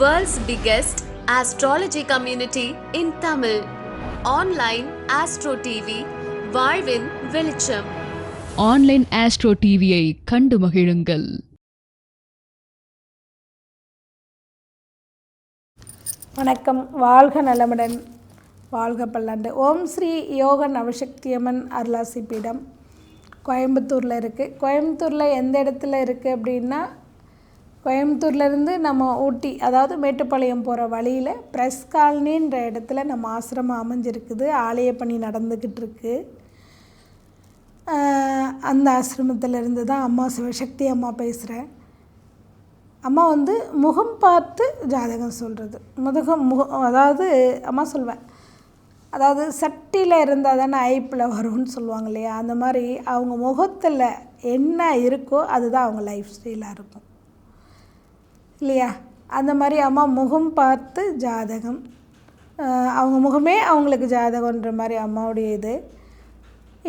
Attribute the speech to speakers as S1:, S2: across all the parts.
S1: World's biggest astrology community in Tamil. Online Astro TV, வாழ்வின் வெளிச்சம்.
S2: Online astro டிவியை கண்டு மகிழுங்கள்.
S3: வணக்கம். வாழ்க நலமுடன் வாழ்க பல்லாண்டு. ஓம் ஸ்ரீ யோக நவசக்தியம்மன் அருளாசி பீடம் கோயம்புத்தூரில் இருக்குது கோயம்புத்தூரில் எந்த இடத்துல இருக்குது அப்படின்னா கோயம்புத்தூர்லேருந்து நம்ம ஊட்டி அதாவது மேட்டுப்பாளையம் போகிற வழியில் ப்ரெஸ் காலனின்ற இடத்துல நம்ம ஆசிரமம் அமைஞ்சிருக்குது. ஆலய பணி நடந்துக்கிட்டு இருக்கு அந்த ஆசிரமத்திலேருந்து தான் அம்மா சிவசக்தி அம்மா பேசுகிறேன் அம்மா வந்து முகம் பார்த்து ஜாதகம் சொல்கிறது முதுகம் முகம் அதாவது அம்மா சொல்வேன். அதாவது சட்டியில் இருந்தால் தானே ஐப்பில் வரும்னு சொல்லுவாங்க இல்லையா? அந்த மாதிரி அவங்க முகத்தில் என்ன இருக்கோ அதுதான் அவங்க லைஃப் ஸ்டைலாக இருக்கும். இல்லையா? அந்த மாதிரி அம்மா முகம் பார்த்து ஜாதகம். அவங்க முகமே அவங்களுக்கு ஜாதகன்ற மாதிரி அம்மாவுடைய இது.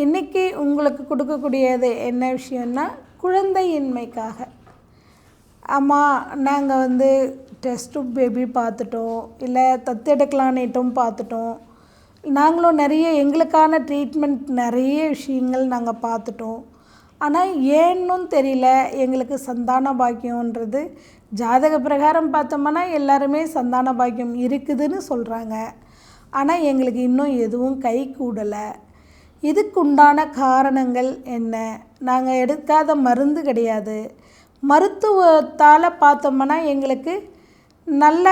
S3: இன்றைக்கி உங்களுக்கு கொடுக்கக்கூடியது என்ன விஷயம்னா குழந்தையின்மைக்காக. அம்மா நாங்கள் வந்து டெஸ்ட்டு பேபி பார்த்துட்டோம் இல்லை தத்தெடுக்கலான்னுட்டும் பார்த்துட்டோம். நாங்களும் நிறைய எங்களுக்கான ட்ரீட்மெண்ட் நிறைய விஷயங்கள் நாங்கள் பார்த்துட்டோம். ஆனால் ஏன்னும் தெரியல எங்களுக்கு சந்தான பாக்கியன்றது ஜாதக பிரகாரம் பார்த்தோம்னா எல்லாருமே சந்தான பாக்கியம் இருக்குதுன்னு சொல்கிறாங்க ஆனால் எங்களுக்கு இன்னும் எதுவும் கை கூடலை. இதுக்குண்டான காரணங்கள் என்ன? நாங்கள் எடுக்காத மருந்து கிடையாது. மருத்துவத்தால் பார்த்தோம்னா எங்களுக்கு நல்ல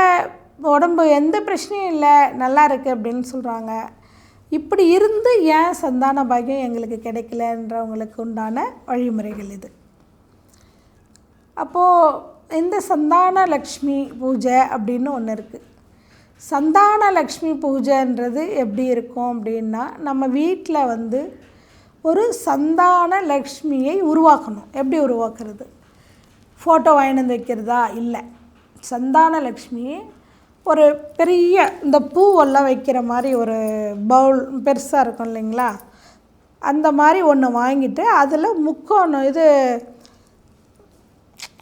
S3: உடம்பு எந்த பிரச்சனையும் இல்லை நல்லா இருக்குது அப்படின்னு சொல்கிறாங்க இப்படி இருந்து ஏன் சந்தான பாக்கியம் எங்களுக்கு கிடைக்கலன்றவங்களுக்கு உண்டான வழிமுறைகள் இது. அப்போது இந்த சந்தான லக்ஷ்மி பூஜை அப்படின்னு ஒன்று இருக்குது சந்தான லக்ஷ்மி பூஜைன்றது எப்படி இருக்கும் அப்படின்னா நம்ம வீட்டில் வந்து ஒரு சந்தான லக்ஷ்மியை உருவாக்கணும். எப்படி உருவாக்குறது? ஃபோட்டோ வாங்கிட்டு வந்து வைக்கிறதா? இல்லை. சந்தான லக்ஷ்மியை ஒரு பெரிய இந்த பூவெல்லாம் வைக்கிற மாதிரி ஒரு பவுல் பெருசாக இருக்கும் இல்லைங்களா? அந்த மாதிரி ஒன்று வாங்கிட்டு அதில் முக்கோணம் இது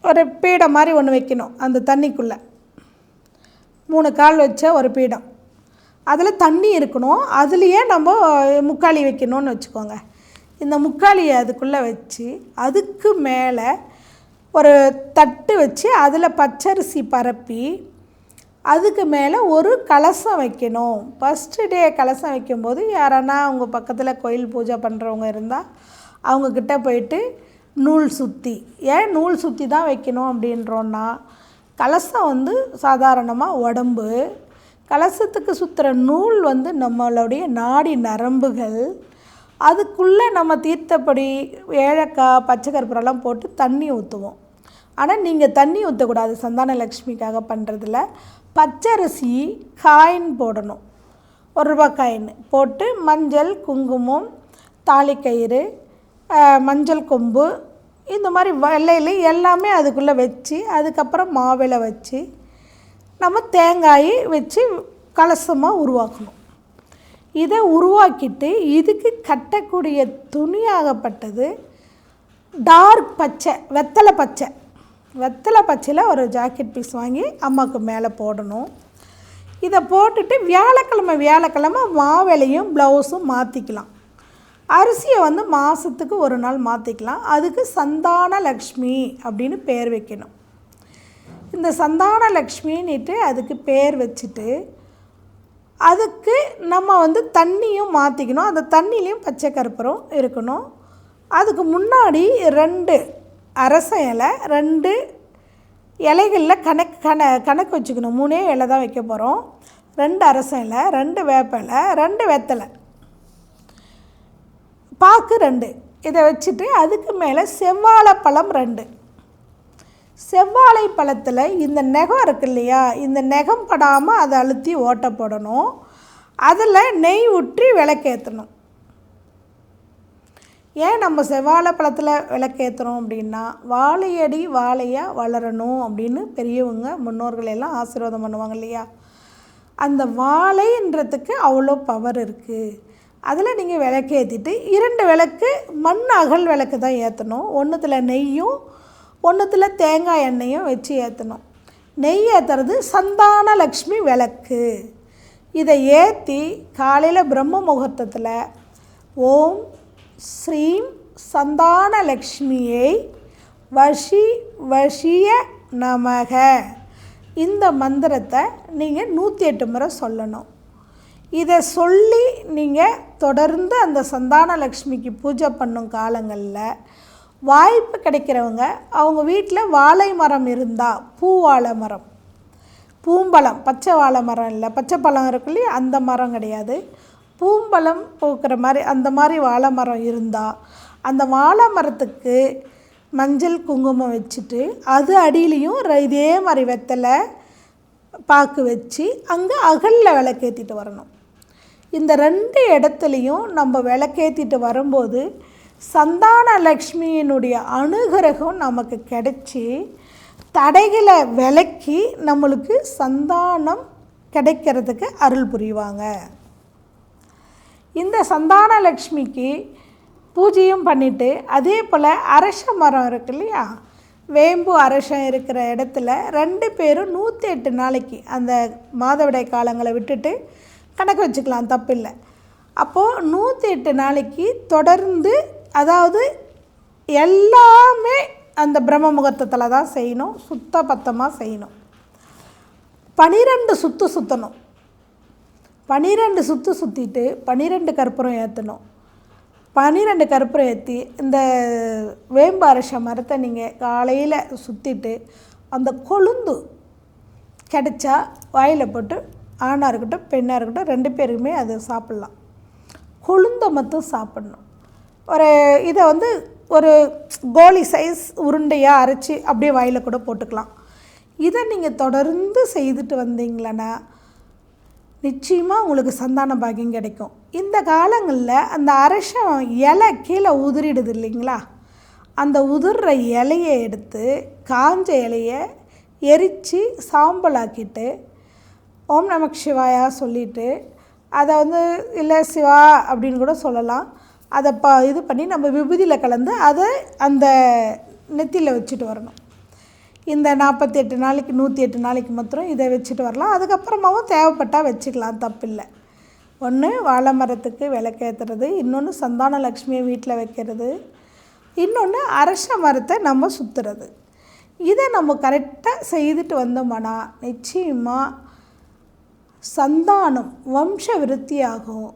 S3: ஒரு பீடம் மாதிரி ஒன்று வைக்கணும் அந்த தண்ணிக்குள்ளே. மூணு கால் வச்ச ஒரு பீடம். அதில் தண்ணி இருக்கணும். அதுலேயே நம்ம முக்காளி வைக்கணும்னு வச்சுக்கோங்க. இந்த முக்காளியை அதுக்குள்ளே வச்சு அதுக்கு மேலே ஒரு தட்டு வச்சு அதில் பச்சரிசி பரப்பி அதுக்கு மேலே ஒரு கலசம் வைக்கணும். ஃபஸ்ட்டு டே கலசம் வைக்கும்போது யாரானா அவங்க பக்கத்தில் கோயில் பூஜை பண்ணுறவங்க இருந்தால் அவங்கக்கிட்ட போயிட்டு நூல் சுற்றி ஏன் நூல் சுற்றி தான் வைக்கணும் அப்படின்றோன்னா கலசம் வந்து சாதாரணமாக உடம்பு கலசத்துக்கு சுற்றுற நூல் வந்து நம்மளுடைய நாடி நரம்புகள் அதுக்குள்ளே நம்ம தீர்த்தப்படி ஏலக்காய் பச்சை கற்பூரம்லாம் போட்டு தண்ணி ஊற்றுவோம் ஆனால் நீங்கள் தண்ணி ஊற்றக்கூடாது சந்தான லக்ஷ்மிக்காக பண்ணுறதுல பச்சரிசி காயின் போடணும். ஒரு ரூபா காயின் போட்டு மஞ்சள் குங்குமம் தாலிக்கயிறு மஞ்சள் கொம்பு இந்த மாதிரி வெள்ளையில் எல்லாமே அதுக்குள்ளே வச்சு அதுக்கப்புறம் மாவிளை வச்சு நம்ம தேங்காய் வச்சு கலசமாக உருவாக்கணும். இதை உருவாக்கிட்டு இதுக்கு கட்டக்கூடிய துணியாகப்பட்டது டார்க் பச்சை வெத்தலை பச்சை. வெத்தலை பச்சையில் ஒரு ஜாக்கெட் பீஸ் வாங்கி அம்மாவுக்கு மேலே போடணும். இதை போட்டுட்டு வியாழக்கிழமை வியாழக்கிழமை மாவிலையும் ப்ளவுஸும் மாற்றிக்கலாம் அரிசியை வந்து மாதத்துக்கு ஒரு நாள் மாற்றிக்கலாம் அதுக்கு சந்தான லக்ஷ்மி அப்படின்னு பேர் வைக்கணும். இந்த சந்தான லக்ஷ்மின்னுட்டு அதுக்கு பேர் வச்சுட்டு அதுக்கு நம்ம வந்து தண்ணியும் மாற்றிக்கணும் அந்த தண்ணிலையும் பச்சை கற்பூரம் இருக்கணும். அதுக்கு முன்னாடி ரெண்டு அரச இலை ரெண்டு இலைகளில் கணக்கு கண கணக்கு வச்சுக்கணும். மூணே இலை தான் வைக்க போகிறோம் ரெண்டு அரச இலை ரெண்டு வேப்ப இலை ரெண்டு வெத்தலை. பாக்கு ரெண்டு. இதை வச்சுட்டு அதுக்கு மேலே செவ்வாழைப்பழம் ரெண்டு. செவ்வாழை பழத்தில் இந்த நெகம் இருக்கு இல்லையா? இந்த நெகம் படாமல் அதை அழுத்தி ஓட்ட போடணும். அதில் நெய் ஊற்றி விளக்கேற்றணும் ஏன் நம்ம செவ்வாழை பழத்தில் விளக்கேற்றுறோம் அப்படின்னா வாழையடி வாழையாக வளரணும் அப்படின்னு பெரியவங்க முன்னோர்கள் எல்லாம் ஆசீர்வாதம் பண்ணுவாங்க இல்லையா? அந்த வாழைன்றதுக்கு அவ்வளோ பவர் இருக்குது அதில் நீங்கள் விளக்கு ஏற்றிட்டு இரண்டு விளக்கு மண் அகல் விளக்கு தான் ஏற்றணும். ஒன்றுத்தில் நெய்யும் ஒன்றுத்தில் தேங்காய் எண்ணெயும் வச்சு ஏற்றணும். நெய் ஏற்றுறது சந்தான லக்ஷ்மி விளக்கு. இதை ஏற்றி காலையில் பிரம்ம முகூர்த்தத்தில் ஓம் ஸ்ரீம் சந்தான லக்ஷ்மியை வஷி வஷிய நமக. இந்த மந்திரத்தை நீங்கள் நூற்றி எட்டு முறை சொல்லணும். இதை சொல்லி நீங்கள் தொடர்ந்து அந்த சந்தான லக்ஷ்மிக்கு பூஜை பண்ணும் காலங்களில் வாய்ப்பு கிடைக்கிறவங்க அவங்க வீட்டில் வாழை மரம் இருந்தால் பூ வாழை மரம் பூம்பழம் பச்சை வாழை மரம் இல்லை பச்சை பழம் இருக்கு இல்லையா அந்த மரம் கிடையாது. பூம்பழம் பூக்கிற மாதிரி அந்த மாதிரி வாழை மரம் இருந்தால் அந்த வாழை மரத்துக்கு மஞ்சள் குங்குமம் வச்சுட்டு அது அடியிலையும் ர- இதே மாதிரி வெத்தலை பாக்கு வச்சு அங்கே அகலில் விளக்கேற்றிட்டு வரணும். இந்த ரெண்டு இடத்துலையும் நம்ம விளக்கேற்றிட்டு வரும்போது சந்தான லக்ஷ்மியினுடைய அனுகிரகம் நமக்கு கிடைச்சி தடைகளை விலக்கி நம்மளுக்கு சந்தானம் கிடைக்கிறதுக்கு அருள் புரிவாங்க. இந்த சந்தான லக்ஷ்மிக்கு பூஜையும் பண்ணிவிட்டு அதே போல் அரச மரம் இருக்கு இல்லையா? வேம்பு அரசம் இருக்கிற இடத்துல ரெண்டு பேரும் நூற்றி எட்டு நாளைக்கு அந்த மாதவிடாய் காலங்களை விட்டுட்டு கணக்கு வச்சுக்கலாம் தப்பில்லை. அப்போது நூற்றி எட்டு நாளைக்கு தொடர்ந்து அதாவது எல்லாமே அந்த பிரம்ம முகூர்த்தத்தில் தான் செய்யணும் சுத்த பத்தமாக செய்யணும். பனிரெண்டு சுற்று சுற்றணும் பனிரெண்டு சுற்று சுற்றிட்டு பனிரெண்டு கற்பூரம் ஏற்றணும் பனிரெண்டு கற்பூரம் ஏற்றி இந்த வேம்பாரஷ மரத்தை நீங்கள் காலையில் சுற்றிட்டு அந்த கொழுந்து கிடச்சா வாயில் போட்டு ஆணாக இருக்கட்டும் பெண்ணாக இருக்கட்டும் ரெண்டு பேருக்குமே அதை சாப்பிட்லாம். கொழுந்தை மட்டும் சாப்பிட்ணும். ஒரு இதை வந்து ஒரு கோலி சைஸ் உருண்டையாக அரைச்சி அப்படியே வாயில் கூட போட்டுக்கலாம். இதை நீங்கள் தொடர்ந்து செய்துட்டு வந்தீங்களன்னா நிச்சயமாக உங்களுக்கு சந்தான பாக்கியம் கிடைக்கும். இந்த காலங்களில் அந்த அரசம் இலை கீழே உதிரிடுது இல்லைங்களா? அந்த உதிர்ற இலையை எடுத்து காஞ்ச இலையை எரித்து சாம்பலாக்கிட்டு ஓம் நமக் சிவாயா சொல்லிட்டு அதை வந்து இல்லை சிவா அப்படின்னு கூட சொல்லலாம். அதை ப இது பண்ணி நம்ம விபூதியில் கலந்து அதை அந்த நெத்தியில் வச்சுட்டு வரணும். இந்த நாற்பத்தி எட்டு நாளைக்கு நூற்றி எட்டு நாளைக்கு மாத்திரம் இதை வச்சுட்டு வரலாம். அதுக்கப்புறமாவும் தேவைப்பட்டால் வச்சுக்கலாம் தப்பில்லை. ஒன்று வாழை மரத்துக்கு விளக்கேற்றுறது இன்னொன்று சந்தான லக்ஷ்மியை வீட்டில் வைக்கிறது இன்னொன்று அரச மரத்தை நம்ம சுற்றுறது இதை நம்ம கரெக்டாக செய்துட்டு வந்தோம்னா நிச்சயமாக சந்தானம் வம்ச விருத்தியாகும்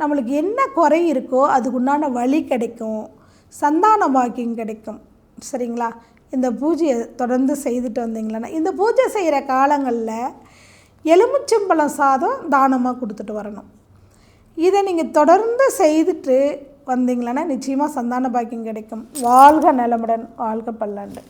S3: நம்மளுக்கு என்ன குறை இருக்கோ அதுக்குண்டான வழி கிடைக்கும். சந்தான பாக்கியம் கிடைக்கும். சரிங்களா? இந்த பூஜையை தொடர்ந்து செய்துட்டு வந்தீங்களன்னா இந்த பூஜை செய்கிற காலங்களில் எலுமிச்சம்பழம் சாதம் தானமாக கொடுத்துட்டு வரணும். இதை நீங்கள் தொடர்ந்து செய்துட்டு வந்தீங்களன்னா நிச்சயமாக சந்தான பாக்கியம் கிடைக்கும். வாழ்க நலமுடன் வாழ்க பல்லாண்டு.